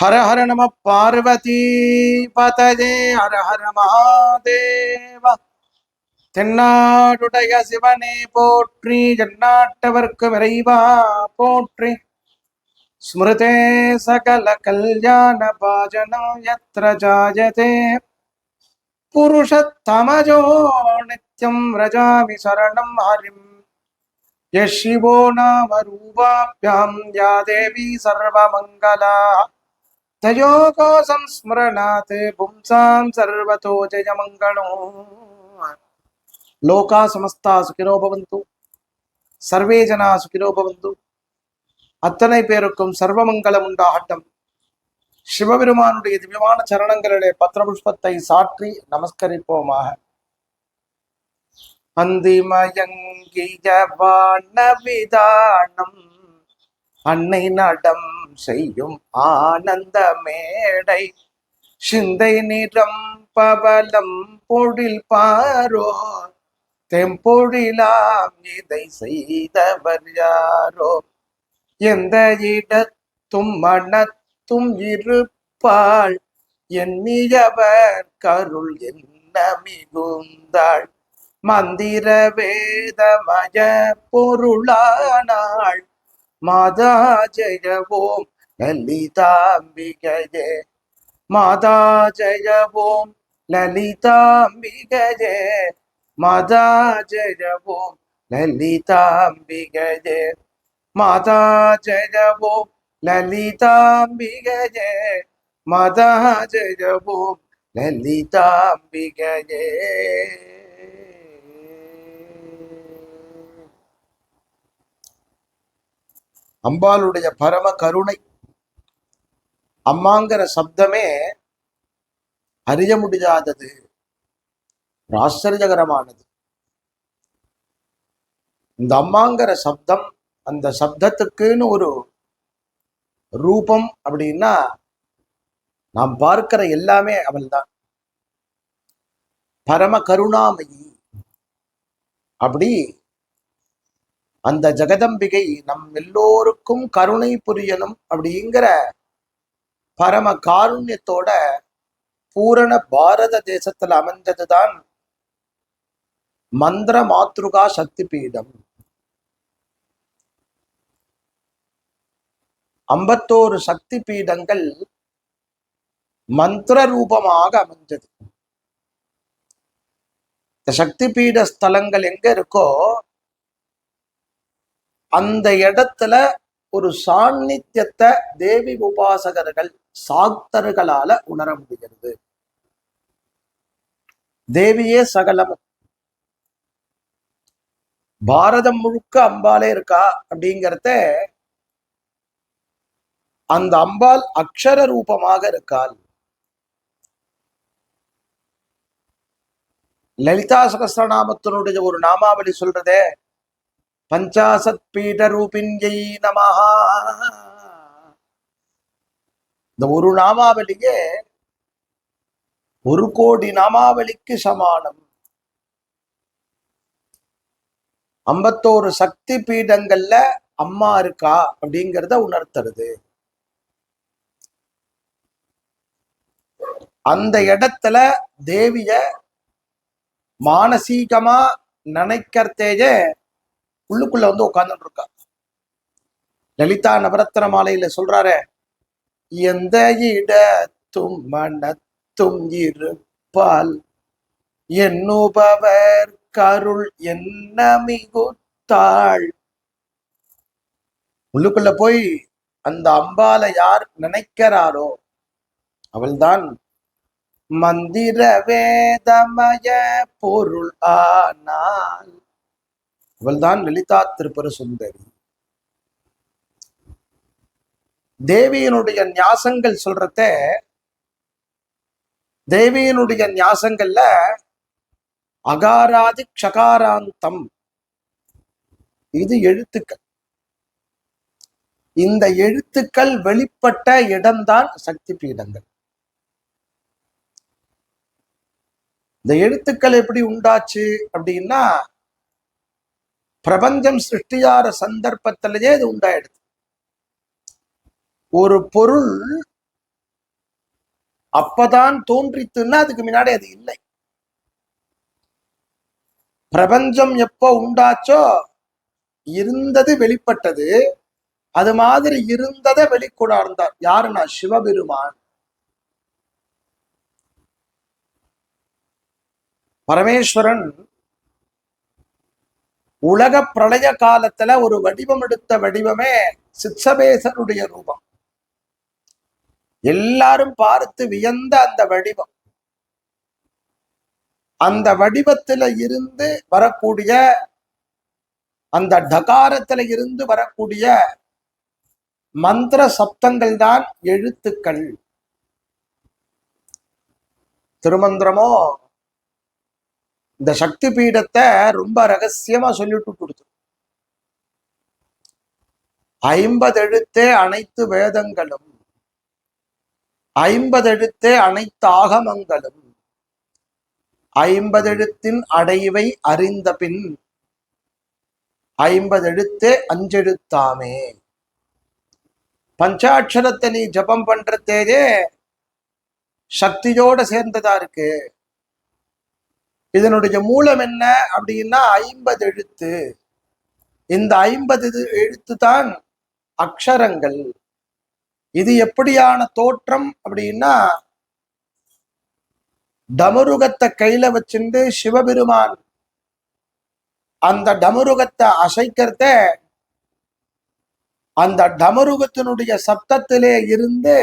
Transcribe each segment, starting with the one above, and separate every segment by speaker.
Speaker 1: ஹர ஹர நம பார்வதி பததே ஹர ஹர மகாதேவ தென்னாடுடைய சிவனே போற்றி ஜன்னாட்டவர்க்கு விரைவா போற்றி. ஸ்மிருதே சகல கல்யாண பாஜனம் யத்ர ஜாயதே. புருஷத்தமஜோ நித்யம் ரஜாமி சரணம் ஹரிம். யஷிவோ நாம ரூபாபியாம் யா தேவி தயோகோ சம்ஸ்மரணாத் பும்சாம் சர்வதோ ஜெயமங்களோ லோகா சமஸ்தா சுகிரோ பவந்து சர்வே ஜனா சுகிரோ பவந்து அத்தனை பேருக்கும் சர்வமங்கலம் உண்டாகட்டும். சிவபெருமானுடைய திவ்யமான சரணங்களிலே பத்திரபுஷ்பத்தை சாற்றி நமஸ்கரிப்போமாக. அந்திமயங்கிய வான விதானம் அன்னை நடம் செய்யும் ஆனந்த மேடை. சிந்தை நிறம் பவலம் பொழில் பாரோ. தெம்பொழிலாம் இதை செய்தவர் யாரோ. எந்த இடத்தும் மனத்தும் இருப்பாள். எண்ணியவர் கருள் என்ன மிகுந்தாள் மந்திர வேதமய பொருளானாள். മാതാ ജയ ഓം ലളിതാംബിക ജയ മാതാ ജയ ഓം ലളിതാംബിക ജയ മാതാ ജയ ഓം ലളിതാംബിക ജയ മാതാ ജയ ഓം ലളിതാംബിക ജയ മാതാ ജയ ഓം அம்பாளுடைய பரம கருணை. அம்மாங்கிற சப்தமே அறிய முடியாதது ஆச்சரியகரமானது. இந்த அம்மாங்கிற சப்தம் அந்த சப்தத்துக்குன்னு ஒரு ரூபம் அப்படின்னா நாம் பார்க்கிற எல்லாமே அவள்தான். பரம கருணாமயி. அப்படி அந்த ஜெகதம்பிகை நம் எல்லோருக்கும் கருணை புரியணும் அப்படிங்கிற பரம காருண்யத்தோட பூரண பாரத தேசத்துல அமைந்ததுதான் மந்திர மாத்ருகா சக்தி பீடம். ஐம்பத்தோரு சக்தி பீடங்கள் மந்திர ரூபமாக அமைஞ்சது. இந்த சக்தி பீட ஸ்தலங்கள் எங்க இருக்கோ அந்த இடத்துல ஒரு சாநித்தியத்தை தேவி உபாசகர்கள் சாக்தர்களால உணர முடிகிறது. தேவியே சகலமும். பாரதம் முழுக்க அம்பாலே இருக்கா அப்படிங்கிறத அந்த அம்பாள் அக்ஷர ரூபமாக இருக்காள். லலிதா சகசிரநாமத்தினுடைய ஒரு நாமாவளி சொல்றதே பஞ்சாசத் பீடரூபிண்யை நமஹா. இந்த ஒரு நாமாவளியே ஒரு கோடி நாமாவளிக்கு சமானம். ஐம்பத்தோரு சக்தி பீடங்கள்ல அம்மா இருக்கா அப்படிங்கிறத உணர்த்துறது அந்த இடத்துல தேவிய மானசீகமா நினைக்கிறதேயே உள்ளுக்குள்ள வந்து உட்கார்ந்துட்டு இருக்கா லலிதா நவரத்ன மாலையில சொல்றாரு எந்த இடத்தும் மனத்தும் இருப்பால் என்னுபவர் கருள் என்ன மிகுத்தாள் உள்ளுக்குள்ள போய் அந்த அம்பால யார் நினைக்கிறாரோ அவள்தான் மந்திர வேதமய பொருள் ஆனால் இவள்தான் லலிதா திருப்பர சுந்தரி. தேவியினுடைய ஞாசங்கள் சொல்றத தேவியினுடைய ஞாசங்கள்ல அகாராதி க்ஷகாராந்தம். இது எழுத்துக்கள். இந்த எழுத்துக்கள் வெளிப்பட்ட இடம்தான் சக்தி பீடங்கள். இந்த எழுத்துக்கள் எப்படி உண்டாச்சு அப்படின்னா பிரபஞ்சம் சிருஷ்டியார சந்தர்ப்பத்திலேயே இது உண்டாயிடுது. ஒரு பொருள் அப்பதான் தோன்றித்துன்னா அதுக்கு முன்னாடி அது இல்லை. பிரபஞ்சம் எப்போ உண்டாச்சோ இருந்தது வெளிப்பட்டது. அது மாதிரி இருந்ததை வெளிக்கொணர்ந்தார் யாருன்னா? சிவபெருமான். பரமேஸ்வரன் உலக பிரளய காலத்துல ஒரு வடிவம் எடுத்த வடிவமே சித்சபேசனுடைய ரூபம். எல்லாரும் பார்த்து வியந்த அந்த வடிவம். அந்த வடிவத்துல இருந்து வரக்கூடிய அந்த டகாரத்துல இருந்து வரக்கூடிய மந்திர சப்தங்கள் தான் எழுத்துக்கள். திருமந்திரமோ இந்த சக்தி பீடத்தை ரொம்ப ரகசியமா சொல்லிட்டு கொடுத்து ஐம்பது எழுத்தே அனைத்து வேதங்களும் ஐம்பது எழுத்தே அனைத்து ஆகமங்களும் ஐம்பதெழுத்தின் அடைவை அறிந்த பின் ஐம்பதெழுத்தே அஞ்செழுத்தாமே. பஞ்சாட்சரத்தை நீ ஜபம் பண்றதேயே சக்தியோட சேர்ந்ததா இருக்கு. இதனுடைய மூலம் என்ன அப்படின்னா ஐம்பது எழுத்து. இந்த ஐம்பது எழுத்து தான் அக்ஷரங்கள். இது எப்படியான தோற்றம் அப்படின்னா டமருகத்தை கையில வச்சிருந்து சிவபெருமான் அந்த டமருகத்தை அசைக்கிறத அந்த டமருகத்தினுடைய சப்தத்திலே இருந்து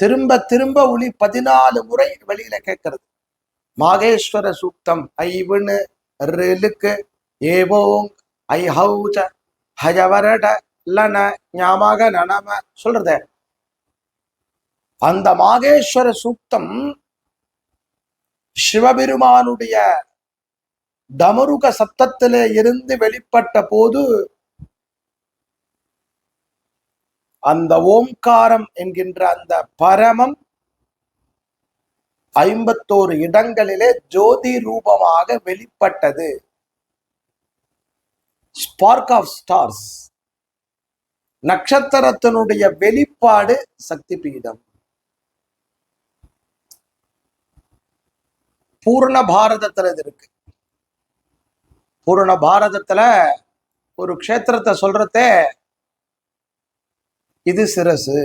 Speaker 1: திரும்ப திரும்ப ஒளி பதினாலு முறை வெளியில கேட்கறது. மாகேஸ்வர சூக்தம். ஐவுன்னு ரிலுக்கு ஏவோங். ஐ ஹவுஜ ஹஜவரட லன ஞாபக நனம. சொல்றத? அந்த மாகேஸ்வர சூக்தம் சிவபெருமானுடைய டமருக சப்தத்திலே இருந்து வெளிப்பட்ட போது அந்த ஓம்காரம் என்கின்ற அந்த பரமம் ஐம்பத்தோரு இடங்களிலே ஜோதி ரூபமாக வெளிப்பட்டது. ஸ்பார்க் ஆஃப் ஸ்டார்ஸ் நட்சத்திரத்தினுடைய வெளிப்பாடு சக்தி பீடம் பூர்ண பாரதத்துல இது இருக்கு. பூர்ண பாரதத்துல ஒரு க்ஷேத்திரத்தை சொல்றதே இது சிரசு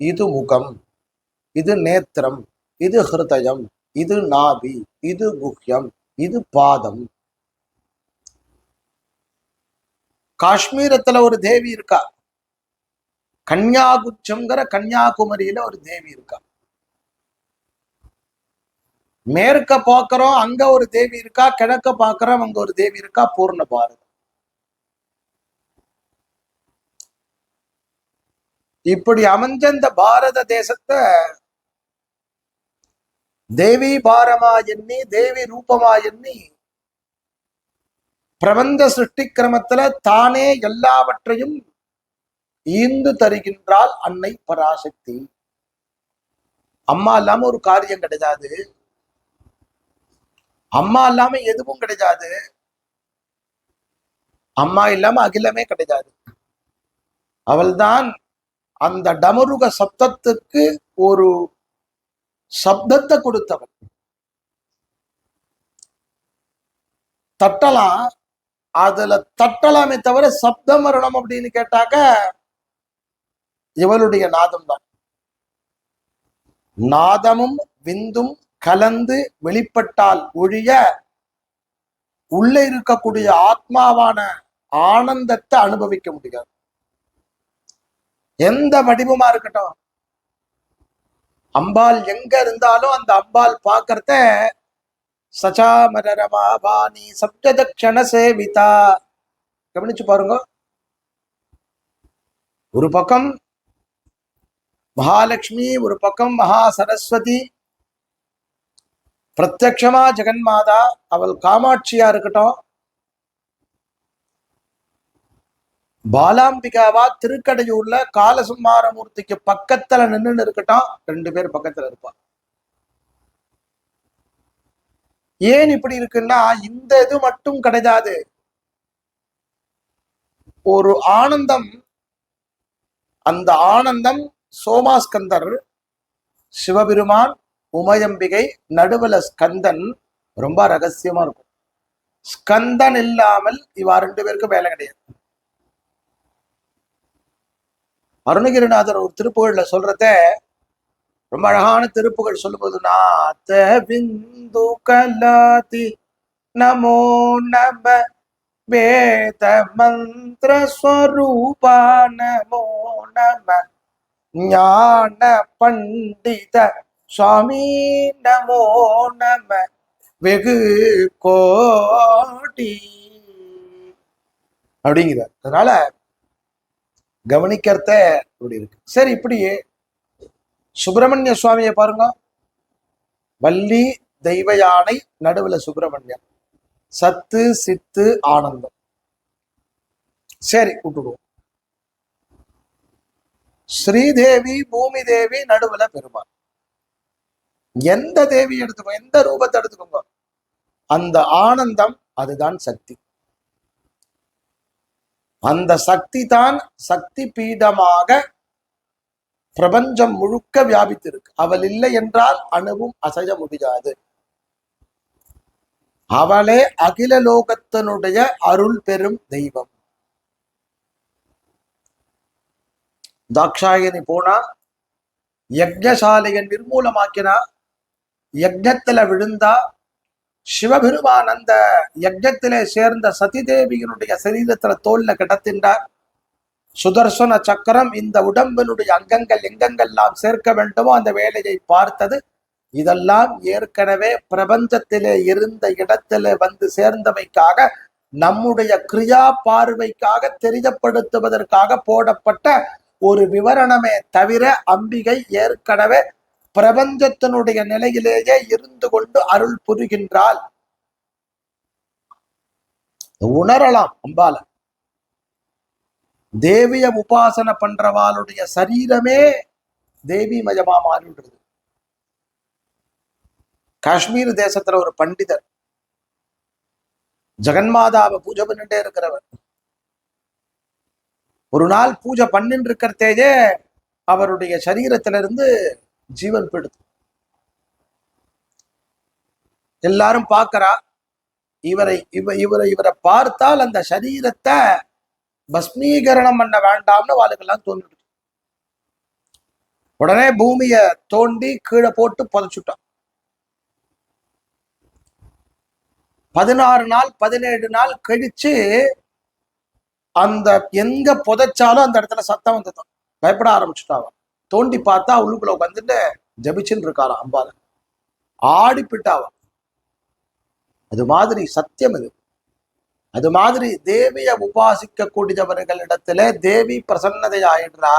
Speaker 1: இது முகம் இது நேத்திரம். இது ஹிருதயம் இது நாபி இது குஹ்யம் இது பாதம். காஷ்மீரத்துல ஒரு தேவி இருக்கா? கன்யாகுச்சம்ங்கிற கன்னியாகுமரியில ஒரு தேவி இருக்கா? மேற்க பாக்குறோம் அங்க ஒரு தேவி இருக்கா? கிழக்க பாக்குறோம் அங்க ஒரு தேவி இருக்கா? பூர்ண பாரதம் இப்படி அமைஞ்ச இந்த பாரத தேசத்தை தேவி பாரமா எண்ணி தேவி ரூபமா எண்ணி பிரபந்த சிருஷ்டி கிரமத்துல தானே எல்லாவற்றையும் ஈந்து தருகின்றாள் அன்னை பராசக்தி. அம்மா இல்லாம ஒரு காரியம் கிடையாது. அம்மா இல்லாம எதுவும் கிடையாது. அம்மா இல்லாம அகிலமே கிடையாது. அவள்தான் அந்த டமருக சப்தத்துக்கு ஒரு சப்தத்தை கொடுத்தவன். தட்டலாம். அதுல தட்டலாமே தவிர சப்தம் வரணும் அப்படின்னு கேட்டாக்க இவளுடைய நாதம் தான் நாதமும் விந்தும் கலந்து வெளிப்பட்டால் ஒழிய உள்ள இருக்கக்கூடிய ஆத்மாவான ஆனந்தத்தை அனுபவிக்க முடியாது. எந்த வடிவமா இருக்கட்டும் அம்பாள் எங்க இருந்தாலும் அந்த அம்பாள் பார்க்கறத சச்சாமரமாபாணி சப்ததக்ஷண சேவிதா. கவனிச்சு பாருங்க. ஒரு பக்கம் மகாலட்சுமி ஒரு பக்கம் மகா சரஸ்வதி பிரத்யக்ஷமா ஜெகன்மாதா அவள் காமாட்சியா இருக்கட்டும். பாலாம்பிகாவா திருக்கடையூர்ல காலசுமாரமூர்த்திக்கு பக்கத்துல நின்றுன்னு இருக்கட்டும் ரெண்டு பேர் பக்கத்துல இருப்பா ஏன் இப்படி இருக்குன்னா இந்த இது மட்டும் கிடையாது. ஒரு ஆனந்தம் அந்த ஆனந்தம் சோமாஸ்கந்தர் சிவபெருமான் உமையம்பிகை நடுவுல ஸ்கந்தன் ரொம்ப ரகசியமா இருக்கும். ஸ்கந்தன் இல்லாமல் இவா ரெண்டு பேருக்கும் வேலை கிடையாது. அருணகிரிநாதர் ஒரு திருப்புகழில் சொல்றத ரொம்ப அழகான திருப்புகழ் சொல்லும்போது நாத்த பிந்து கலாதி நமோ நம வேத மந்திர ஸ்வரூபா நமோ நம ஞான பண்டித சுவாமி நமோ நம வெகு கோடி. அப்படிங்கிறார். அதனால கவனிக்கிறத இப்படி இருக்கு. சரி இப்படியே சுப்பிரமணிய சுவாமியை பாருங்க. வள்ளி தெய்வ யானை நடுவுல சுப்பிரமணியம். சத்து சித்து ஆனந்தம். சரி விட்டுடுவோம் ஸ்ரீதேவி பூமி தேவி நடுவுல பெருமாள். எந்த தேவி எடுத்துக்கோ எந்த ரூபத்தை எடுத்துக்கோங்க அந்த ஆனந்தம் அதுதான் சக்தி. அந்த சக்தி தான் சக்தி பீடமாக பிரபஞ்சம் முழுக்க வியாபித்திருக்கு. அவள் இல்லை என்றால் அணுவும் அசைய முடியாது. அவளே அகில லோகத்தினுடைய அருள் பெறும் தெய்வம். தாக்ஷாயணி போனா யஜ்ஞசாலையை நிர்மூலமாக்கினா யக்ஞத்துல விழுந்தா சிவபெருமான் அந்த யஜத்திலே சேர்ந்த சதிதேவியினுடைய சரீரத்துல தோல்ல கிடத்தின்றார் சுதர்சன சக்கரம் இந்த உடம்பினுடைய அங்கங்கள் எங்கெங்கெல்லாம் சேர்க்க வேண்டுமோ அந்த வேலையை பார்த்தது. இதெல்லாம் ஏற்கனவே பிரபஞ்சத்திலே இருந்த இடத்திலே வந்து சேர்ந்தவைக்காக நம்முடைய கிரியா பார்வைக்காக தெரியப்படுத்துவதற்காக போடப்பட்ட ஒரு விவரணமே தவிர அம்பிகை ஏற்கனவே பிரபஞ்சத்தினுடைய நிலையிலேயே இருந்து கொண்டு அருள் புரிகின்றாள். உணரலாம் அம்பால. தேவிய உபாசனை பண்றவாளுடைய சரீரமே தேவி மயமா மாறின்றது. காஷ்மீர் தேசத்துல ஒரு பண்டிதர். ஜெகன்மாதாவை பூஜை பண்ணிட்டே இருக்கிறவர். ஒரு நாள் பூஜை பண்ணிட்டு இருக்கிறதேயே அவருடைய சரீரத்திலிருந்து ஜீவன் போயிடுது எல்லாரும் பார்க்கறா இவரை இவ இவரை இவரை பார்த்தால் அந்த சரீரத்தை பஸ்மீகரணம் பண்ண வேண்டாம்னு வாழ்க்கெல்லாம் தோன்றிடுது உடனே பூமிய தோண்டி கீழே போட்டு புதைச்சுட்டான். பதினாறு நாள் பதினேழு நாள் கழிச்சு அந்த எங்க புதைச்சாலும் அந்த இடத்துல சத்தம் வந்ததும் பயப்பட ஆரம்பிச்சுட்டாங்க தோண்டி பார்த்தா உள்ளுக்குள்ள வந்துட்டு ஜபிச்சுன்னு இருக்காராம் அம்பால ஆடிப்பிட்டாவா? அது மாதிரி சத்தியம் இது. அது மாதிரி தேவியை உபாசிக்க கூடியவர்களிடத்துல தேவி பிரசன்னதை ஆயிடுறா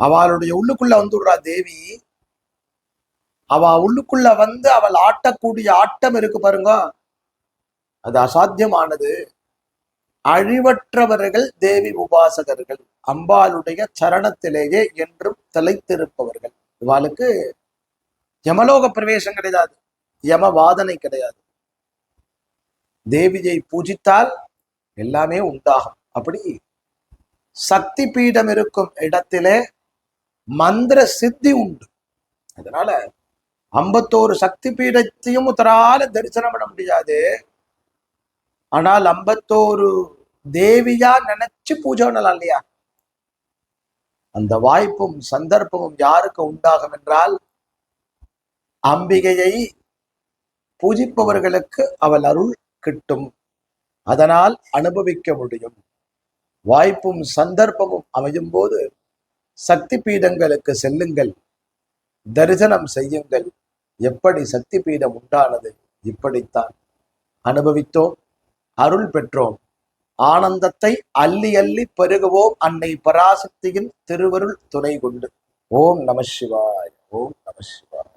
Speaker 1: அவளுடைய உள்ளுக்குள்ள வந்துடுறா தேவி. அவ உள்ளுக்குள்ள வந்து அவள் ஆட்டக்கூடிய ஆட்டம் இருக்கு பாருங்க. அது அசாத்தியமானது. அழிவற்றவர்கள் தேவி உபாசகர்கள் அம்பாளுடைய சரணத்திலேயே என்றும் தலைத்திருப்பவர்கள் இவாளுக்கு யமலோக பிரவேசம் கிடையாது யம வாதனை கிடையாது. தேவியை பூஜித்தால் எல்லாமே உண்டாகும். அப்படி சக்தி பீடம் இருக்கும் இடத்திலே மந்திர சித்தி உண்டு. அதனால ஐம்பத்தோரு சக்தி பீடத்தையும் உத்தரால தரிசனம் பண்ண முடியாது. ஆனால் ஐம்பத்தோரு தேவியா நினைச்சு பூஜை பண்ணலாம் இல்லையா? அந்த வாய்ப்பும் சந்தர்ப்பமும் யாருக்கு உண்டாகும் என்றால் அம்பிகையை பூஜிப்பவர்களுக்கு அவள் அருள் கிட்டும். அதனால் அனுபவிக்க முடியும். வாய்ப்பும் சந்தர்ப்பமும் அமையும் போது சக்தி பீடங்களுக்கு செல்லுங்கள். தரிசனம் செய்யுங்கள். எப்படி சக்தி பீடம் உண்டானது? இப்படித்தான். அனுபவித்தோம். அருள் பெற்றோம். ஆனந்தத்தை அள்ளி அள்ளி பெருகுவோம் அன்னை பராசக்தியின் திருவருள் துணை கொண்டு. ஓம் நம சிவாய் ஓம் நம சிவாய்.